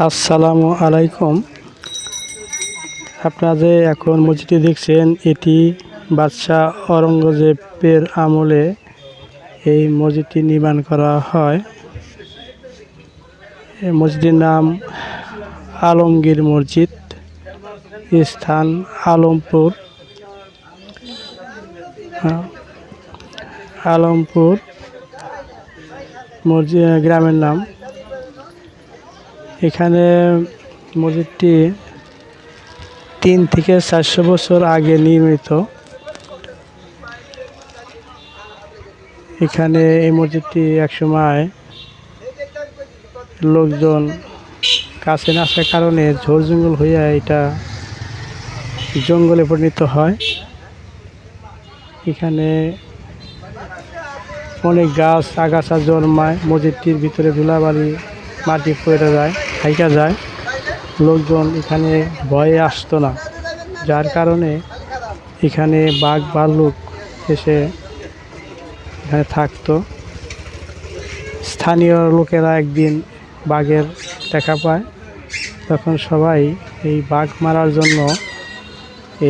আসসালামু আলাইকুম। আপনারা যে এখন মসজিদটি দেখছেন, এটি বাদশাহ অরঙ্গজেবের আমলে এই মসজিদটি নির্মাণ করা হয়। এই মসজিদের নাম আলমগীর মসজিদ স্থান আলমপুর। আলমপুর মসজিদ, গ্রামের নাম এখানে মসজিদটি তিন থেকে চারশো বছর আগে নির্মিত। এখানে এই মসজিদটি একসময় লোকজন কাছে না আসার কারণে ঝোড় জঙ্গল হইয়া এটা জঙ্গলে পরিণত হয়। এখানে অনেক গাছ, আগাছা জন্মায়, মসজিদটির ভিতরে ধুলাবালি, মাটি পড়ে যায় হাইকা যায়, লোকজন এখানে ভয়ে আসতো না। যার কারণে এখানে বাঘ ভাল্লুক এসে এখানে থাকতো। স্থানীয় লোকেরা একদিন বাঘের দেখা পায়। তখন সবাই এই বাঘ মারার জন্য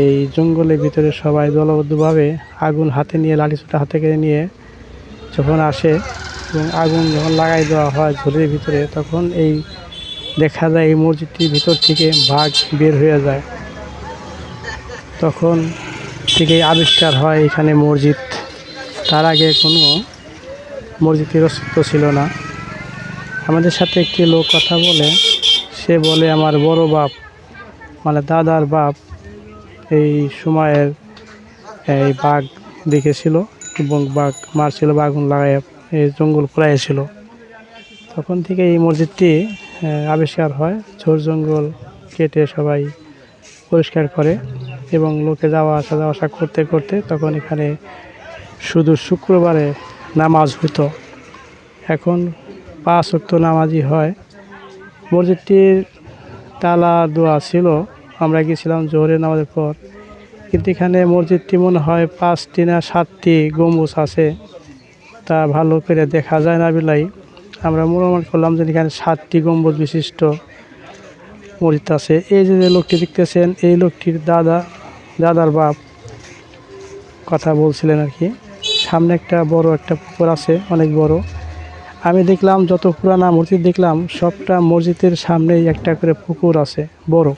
এই জঙ্গলের ভিতরে সবাই দলবদ্ধভাবে আগুন হাতে নিয়ে, লাঠিসোঁটা হাতে করে নিয়ে যখন আসে এবং আগুন যখন লাগাই দেওয়া হয় ঝোলের ভিতরে, তখন এই দেখা যায় এই মসজিদটির ভিতর থেকে বাঘ বের হয়ে যায়। তখন থেকে আবিষ্কার হয় এখানে মসজিদ। তার আগে কোনো মসজিদের অস্তিত্ব ছিল না। আমাদের সাথে একটি লোক কথা বলে, সে বলে, আমার বড় বাপ মানে দাদার বাপ এই সময়ের এই বাঘ দেখেছিল এবং বাঘ মারছিল, বা আগুন লাগাই এই জঙ্গল পুরাইছিল তখন থেকে এই মসজিদটি আবিষ্কার হয়। ঝোড় জঙ্গল কেটে সবাই পরিষ্কার করে এবং লোকে যাওয়া আসা যাওয়া আসা করতে করতে তখন এখানে শুধু শুক্রবারে নামাজ হতো এখন পাঁচ অক্ত নামাজই হয়। মসজিদটির তালা দোয়া ছিল, আমরা গিয়েছিলাম জোহরের নামাজের পর। কিন্তু এখানে মসজিদটি মনে হয় পাঁচটি না সাতটি গম্বুজ আছে। তা ভালো করে দেখা যায় না বিলাই আমরা মনোমান করলাম যে এখানে সাতটি গম্বুজ বিশিষ্ট মসজিদ আছে। এই যে লোকটি দেখতেছেন, এই লোকটির দাদা, দাদার বাপ কথা বলছিলেন আর কি। সামনে একটা বড় একটা পুকুর আছে, অনেক বড়। আমি দেখলাম, যত পুরানা মসজিদ দেখলাম, সবটা মসজিদের সামনেই একটা করে পুকুর আছে, বড়।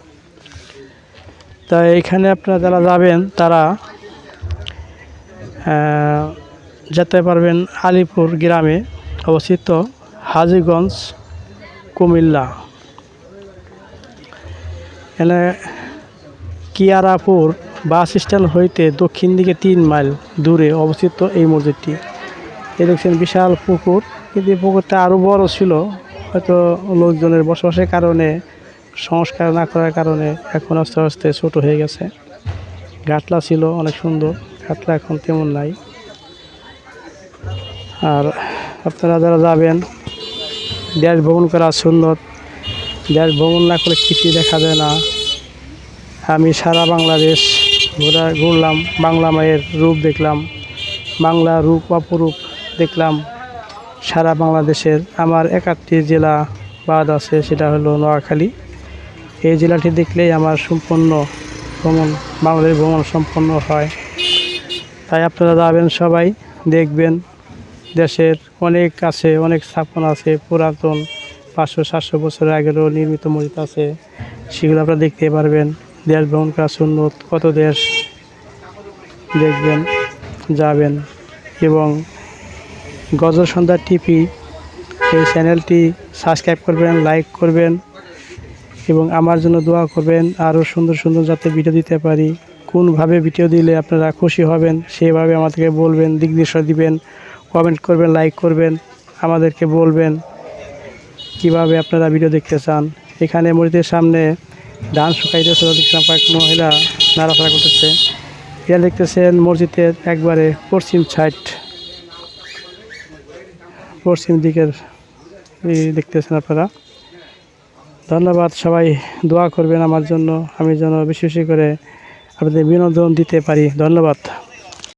তা এখানে আপনারা যারা যাবেন, তারা যেতে পারবেন আলিপুর গ্রামে অবস্থিত। হাজিগঞ্জ, কুমিল্লা। এখানে কিয়ারাপুর বাস স্ট্যান্ড হইতে দক্ষিণ দিকে তিন মাইল দূরে অবস্থিত এই মসজিদটি। এই দেখছেন বিশাল পুকুর। কিন্তু এই পুকুরটা আরও বড় ছিল। হয়তো লোকজনের বসবাসের কারণে, সংস্কার না করার কারণে এখন আস্তে আস্তে ছোট হয়ে গেছে। ঘাটলা ছিল, অনেক সুন্দর। ঘাটলা এখন তেমন নাই। আর আপনারা যারা যাবেন দেশ ভ্রমণ করা সুন্দর। দেশ ভ্রমণ না করে কিছুই দেখা যায় না। আমি সারা বাংলাদেশ ঘোরা, ঘুরলাম, বাংলা মায়ের রূপ দেখলাম, বাংলা রূপ অপরূপ দেখলাম। সারা বাংলাদেশের আমার একাত্তি জেলা বাদ আছে, সেটা হলো নোয়াখালী। এই জেলাটি দেখলেই আমার সম্পূর্ণ ভ্রমণ, বাংলাদেশ ভ্রমণ সম্পন্ন হয়। তাই আপনারা যাবেন সবাই, দেখবেন দেশের অনেক আছে অনেক স্থাপন আছে, পুরাতন, পাঁচশো, সাতশো বছর আগেরও নির্মিত মসজিদ আছে। সেগুলো আপনারা দেখতে পারবেন। দেশ ভ্রমণ করা সুন্নত, কত দেশ দেখবেন, যাবেন এবং গজল সন্ধ্যা টিপি এই চ্যানেলটি সাবস্ক্রাইব করবেন, লাইক করবেন এবং আমার জন্য দোয়া করবেন। আরও সুন্দর সুন্দর যাতে ভিডিও দিতে পারি। কোনভাবে ভিডিও দিলে আপনারা খুশি হবেন, সেভাবে আমাদেরকে বলবেন, দিক নির্দেশনা দিবেন। কমেন্ট করবেন লাইক করবেন, আমাদেরকে বলবেন কীভাবে আপনারা ভিডিও দেখতে চান। এখানে মসজিদের সামনে ধান শুকাইতেছে দেখছিলাম কয়েক মহিলা নাড়াচাড়া করতেছে। এটা দেখতেছেন মসজিদের একবারে পশ্চিম সাইড পশ্চিম দিকের দেখতেছেন আপনারা। ধন্যবাদ, সবাই দোয়া করবেন আমার জন্য। আমি যেন বেশি বেশি করে আপনাদের বিনোদন দিতে পারি। ধন্যবাদ।